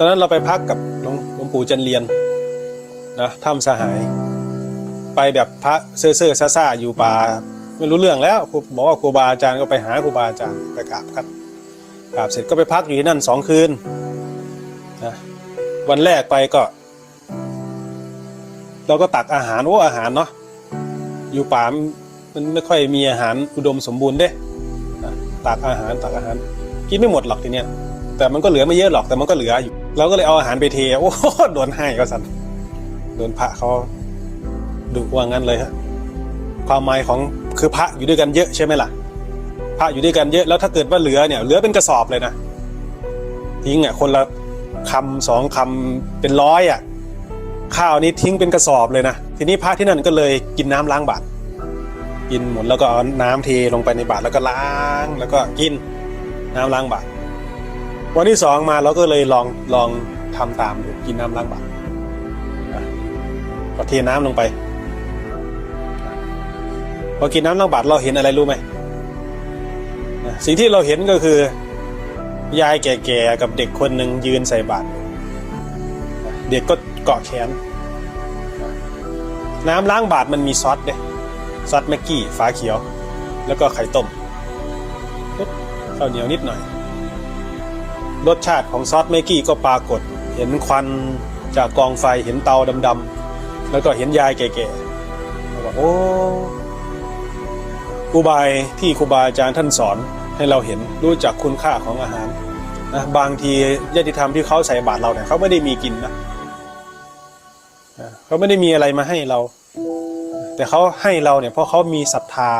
ตอนนั้นเราไปพักกับหลวงปู่จันเรียนนะถ้ำสหาย ไปแบบพระเซ่อเซ่อซ่าซาอยู่ป่าไม่รู้เรื่องแล้วครูบอกว่าครูบาอาจารย์ก็ไปหาครูบาอาจารย์ไปกราบครับกราบเสร็จก็ไปพักอยู่ที่นั่นสองคืนนะวันแรกไปก็ เราก็ตักอาหารโอ้อาหารเนาะอยู่ป่ามันไม่ค่อยมีอาหารอุดมสมบูรณ์เด้นะตักอาหารตักอาหาร กินไม่หมดหรอกทีเนี้ยแต่มันก็เหลือไม่เยอะหรอกแต่มันก็เหลืออยู่ เราก็เลยเอาอาหารไปเทโอ้โหโดนให้ก็สันโดนพระเขาดุว่างั้นเลยฮะความหมายของคือพระอยู่ด้วยกันเยอะใช่ไหมล่ะ พระอยู่ด้วยกันเยอะแล้วถ้าเกิดว่าเหลือเนี่ยเหลือเป็นกระสอบเลยนะทิ้งอะคนละคำสองคำเป็นร้อยอะข้าวนี้ทิ้งเป็นกระสอบเลยนะทีนี้พระที่นั่นก็เลยกินน้ำล้างบาตรกินหมดแล้วก็เอาน้ำเทลงไปในบาตรแล้วก็ล้างแล้วก็กินน้ำล้างบาตร วันที่สองมาเราก็เลยลองลองทำตามดูกินน้ำล้างบาตรก็เทน้ำลงไปพอกินน้ำล้างบาตรเราเห็นอะไรรู้ไหมสิ่งที่เราเห็นก็คือยายแก่ๆกับเด็กคนหนึ่งยืนใส่บาตรเด็กก็เกาะแขน น้ำล้างบาตรมันมีซอสเด้ซอสแม็กกี้ฝาเขียว แล้วก็ไข่ต้มข้าวเหนียวนิดหน่อย รสชาติของซอสเมกกี้ก็ปรากฏ เห็นควันจากกองไฟเห็นเตาดำๆแล้วก็เห็นยายแก่ๆแล้วก็โอ้อุบายที่ครูบาอาจารย์ท่านสอนให้เราเห็นรู้จักคุณค่าของอาหารนะบางทีญาติธรรมที่เขาใส่บาตรเราเนี่ยเขาไม่ได้มีกินนะเขาไม่ได้มีอะไรมาให้เรา แต่เขาให้เราเนี่ยเพราะเขามีศรัทธา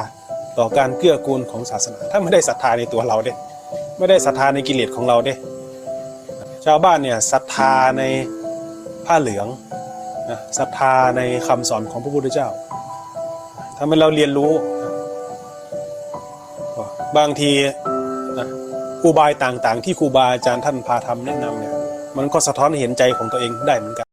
ต่อการเกื้อกูลของศาสนา ถ้าไม่ได้ศรัทธาในตัวเราเด้ ไม่ได้ศรัทธาในกิเลสของเราเด้ชาวบ้านเนี่ยศรัทธาในผ้าเหลืองนะศรัทธาในคำสอนของพระพุทธเจ้าทำให้เราเรียนรู้ บางทีอุบายต่างๆ ที่ครูบาอาจารย์ท่านพาทำแนะนำเนี่ยมันก็สะท้อนเห็นใจของตัวเองได้เหมือนกัน